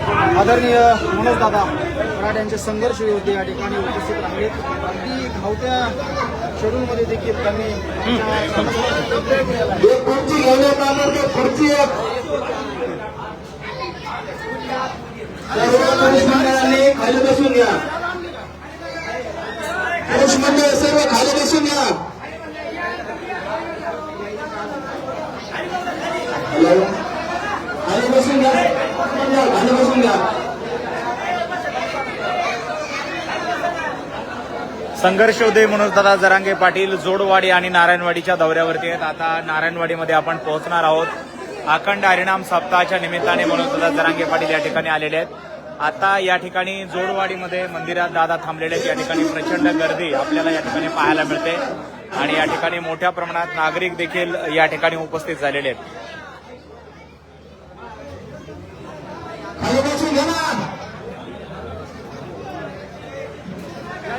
आदरणीय मनोज दादा मराठ्यांचे संघर्ष योद्धे या ठिकाणी उपस्थित आहेत अगदी धावत्या शेड्यूलमध्ये देखील त्यांनी खाली बसून घ्या पुरुष मंडळ सर्व खाली बसून घ्या खाली बसून घ्या मंडळ बसून घ्या संघर्ष उदय दादा जरांगे पाटील जोडवाडी आणि नारायणवाडीच्या दौऱ्यावरती आहेत. आता नारायणवाडीमध्ये आपण पोहोचणार आहोत. अखंड हरिणाम सप्ताहाच्या निमित्ताने मनोज दादा जरांगे पाटील या ठिकाणी आलेले आहेत. आता या ठिकाणी जोडवाडीमध्ये मंदिरात दादा थांबलेले आहेत. या ठिकाणी प्रचंड गर्दी आपल्याला या ठिकाणी पाहायला मिळते. आणि या ठिकाणी मोठ्या प्रमाणात नागरिक देखील या ठिकाणी उपस्थित झालेले आहेत खाली बसून घ्या ना या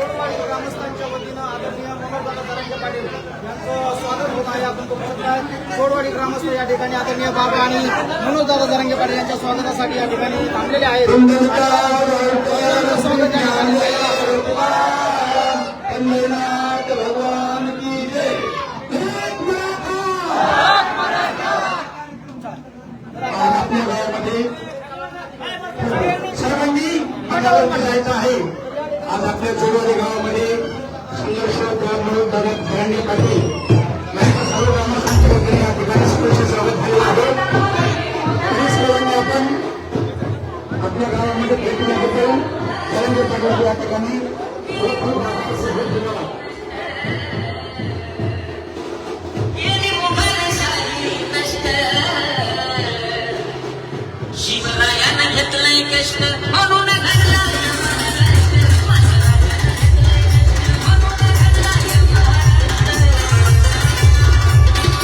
ठिकाणी ग्रामस्थांच्या वतीनं आदरणीय तरंगे पाटील यांचं स्वागत होत आहे आपण बघू शकता. ग्रामस्थ या ठिकाणी आदरणीय बाबा आणि मनोजदादा तरंगे पाटील यांच्या स्वागतासाठी या ठिकाणी थांबलेले आहेत. स्वागत या ठिकाणी सर्वांनी जायचं आहे. आज आपल्या जोडवाडी गावामध्ये संघर्ष म्हणून दादा फरांडे पाटील यांच्या सर्व ग्रामस्थांच्या वतीने या ठिकाणी स्पेशल स्वागत झालेलं आहे तरी सर्वांनी आपण आपल्या गावामध्ये भेट दिल्याबद्दल फरांडे पाटील या ठिकाणी खूप खूप धन्यवाद गेली मुघलशाही कष्ट शिवरायानं घेतलंय कष्ट म्हणून